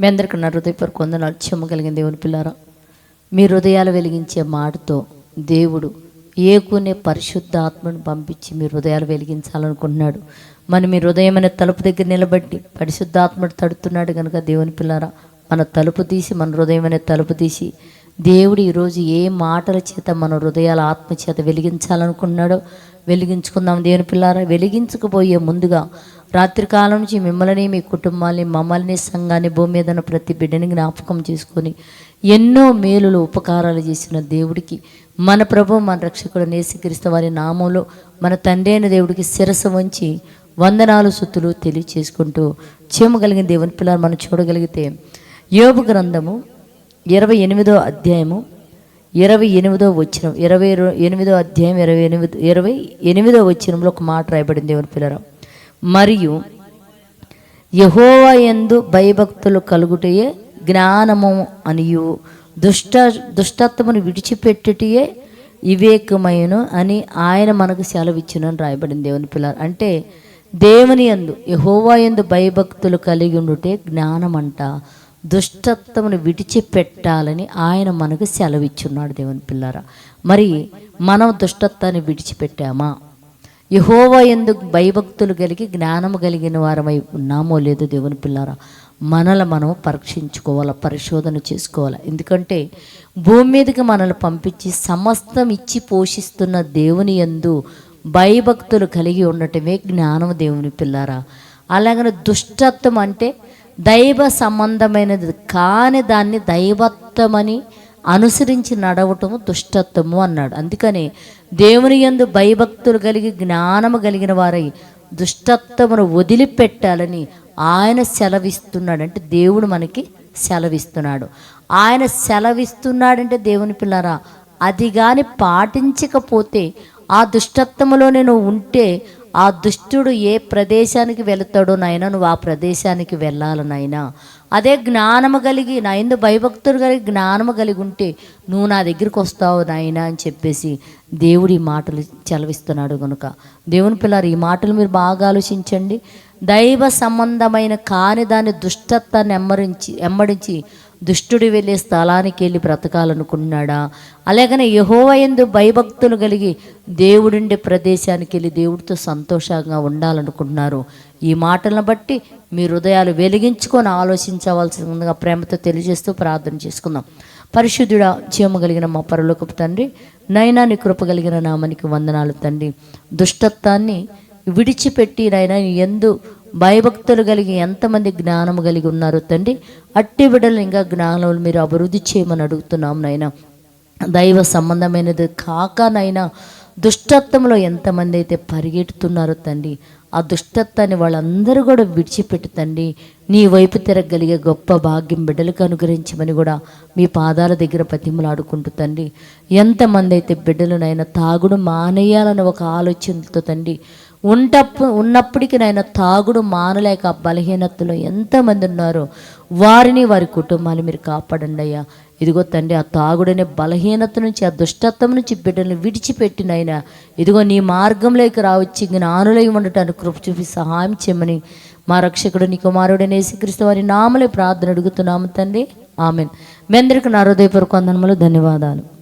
మీ అందరికీ నా హృదయపూర్వక వందనాలు. చెమ్మగలిగిన దేవుని పిల్లారా మీ హృదయాలు వెలిగించే మాటతో దేవుడు ఏకునే పరిశుద్ధ ఆత్మను పంపించి మీ హృదయాలు వెలిగించాలనుకుంటున్నాడు. మన మీ హృదయం అనే తలుపు దగ్గర నిలబట్టి పరిశుద్ధాత్మడు తడుతున్నాడు కనుక దేవుని పిల్లారా మన తలుపు తీసి మన హృదయం అనే తలుపు తీసి దేవుడు ఈరోజు ఏ మాటల చేత మన హృదయాల ఆత్మ చేత వెలిగించాలనుకున్నాడో వెలిగించుకుందాం దేవుని పిల్లారా. వెలిగించకపోయే ముందుగా రాత్రికాలం నుంచి మిమ్మల్ని మీ కుటుంబాన్ని మమ్మల్ని సంఘాన్ని భూమి మీద ఉన్న ప్రతి బిడ్డని జ్ఞాపకం చేసుకొని ఎన్నో మేలులు ఉపకారాలు చేసిన దేవుడికి మన ప్రభు మన రక్షకుడు నేసిక్రీస్తు వారి నామంలో మన తండ్రి అయిన దేవుడికి శిరస వంచి వందనాలు సుత్తులు తెలియచేసుకుంటూ చేయగలిగిన దేవుని పిల్లలు మనం చూడగలిగితే యోగ గ్రంథము ఇరవై ఎనిమిదో అధ్యాయము ఇరవై ఎనిమిదో వచ్చిన ఇరవై ఎనిమిదో అధ్యాయం ఇరవై ఎనిమిది ఇరవై ఎనిమిదో వచ్చినంలో ఒక మాట రాయబడింది దేవుని పిల్లరావు మరియు యహోవా ఎందు భయభక్తులు కలుగుటయే జ్ఞానము అనియు. దుష్ట దుష్టత్వమును విడిచిపెట్టుటయే వివేకమయను అని ఆయన మనకు సెలవిచ్చునని రాయబడింది దేవుని పిల్లలు. అంటే దేవుని యందు యహోవా ఎందు భయభక్తులు కలిగి ఉండుటే జ్ఞానమంట దుష్టత్వమును విడిచిపెట్టాలని ఆయన మనకు సెలవిచ్చున్నాడు దేవుని పిల్లారా. మరి మనం దుష్టత్వాన్ని విడిచిపెట్టామా? యహోవా ఎందుకు భయభక్తులు కలిగి జ్ఞానము కలిగిన వారమై ఉన్నామో లేదో దేవుని పిల్లారా మనల్ని మనం పరీక్షించుకోవాలా పరిశోధన చేసుకోవాలా? ఎందుకంటే భూమి మీదకి మనల్ని పంపించి సమస్తం ఇచ్చి పోషిస్తున్న దేవుని యందు భయభక్తులు కలిగి ఉండటమే జ్ఞానం దేవుని పిల్లారా. అలాగనే దుష్టత్వం అంటే దైవ సంబంధమైనది కాని దాన్ని దైవత్వమని అనుసరించి నడవటము దుష్టత్వము అన్నాడు. అందుకని దేవుని యందు భయభక్తులు కలిగి జ్ఞానము కలిగిన వారై దుష్టత్వమును వదిలిపెట్టాలని ఆయన సెలవిస్తున్నాడు అంటే దేవుడు మనకి సెలవిస్తున్నాడు. ఆయన సెలవిస్తున్నాడంటే దేవుని పిల్లరా అది కానీ పాటించకపోతే ఆ దుష్టత్వములోనే నువ్వు ఉంటే ఆ దుష్టుడు ఏ ప్రదేశానికి వెళుతాడో నాయన నువ్వు ఆ ప్రదేశానికి వెళ్ళాలి నాయన. అదే జ్ఞానము కలిగి నా ఎందు భయభక్తులు కలిగి జ్ఞానము కలిగి ఉంటే నువ్వు నా దగ్గరికి వస్తావు నాయన అని చెప్పేసి దేవుడు ఈ మాటలు చలవిస్తున్నాడు కనుక దేవుని పిల్లలు ఈ మాటలు మీరు బాగా ఆలోచించండి. దైవ సంబంధమైన కాని దాని దుష్టత్వాన్ని ఎమ్మరించి ఎమ్మడించి దుష్టుడు వెళ్ళే స్థలానికి వెళ్ళి బ్రతకాలనుకున్నాడా అలాగనే యహోవయందు భయభక్తులు కలిగి దేవుడుండే ప్రదేశానికి వెళ్ళి దేవుడితో సంతోషంగా ఉండాలనుకుంటున్నారు. ఈ మాటలను బట్టి మీ హృదయాలు వెలిగించుకొని ఆలోచించవలసిందిగా ప్రేమతో తెలియజేస్తూ ప్రార్థన చేసుకుందాం. పరిశుద్ధుడా జీవము కలిగిన మా పరలోకపు తండ్రి నైనా నీ కృప కలిగిన నామనికి వందనాలు తండ్రి. దుష్టత్వాన్ని విడిచిపెట్టి నాయన ఎందు భయభక్తులు కలిగి ఎంతమంది జ్ఞానము కలిగి ఉన్నారు తండ్రి అట్టి బిడ్డలు ఇంకా జ్ఞానములు మీరు అభివృద్ధి చేయమని అడుగుతున్నాం నాయన. దైవ సంబంధమైనది కాకనైనా దుష్టత్వంలో ఎంతమంది అయితే పరిగెడుతున్నారో తండ్రి ఆ దుష్టత్వాన్ని వాళ్ళందరూ కూడా విడిచిపెట్టి తండ్రి నీ వైపు తిరగలిగే గొప్ప భాగ్యం బిడ్డలకు అనుగ్రహించమని కూడా మీ పాదాల దగ్గర ప్రతిమలాడుకుంటూ తండ్రి ఎంతమంది అయితే బిడ్డలనైనా తాగుడు మానేయాలని ఒక ఆలోచనతో తండ్రి ఉంటప్పు ఉన్నప్పటికీ నాయన తాగుడు మానలేక ఆ బలహీనతలో ఎంతమంది ఉన్నారో వారిని వారి కుటుంబాన్ని మీరు కాపాడండి అయ్యా. ఇదిగో తండ్రి ఆ తాగుడనే బలహీనత నుంచి ఆ దుష్టత్వం నుంచి బిడ్డల్ని విడిచిపెట్టినైనా ఇదిగో నీ మార్గంలోకి రావచ్చి జ్ఞానులై ఉండటానికి కృప చూపి సహాయం చేయమని మా రక్షకుడు నీ కుమారుడనే శ్రీకృష్ణ వారి నామలే ప్రార్థన అడుగుతున్నాము తండ్రి. ఆమెన్. మీ అందరికీ నా హృదయపూర్వక వందనములు ధన్యవాదాలు.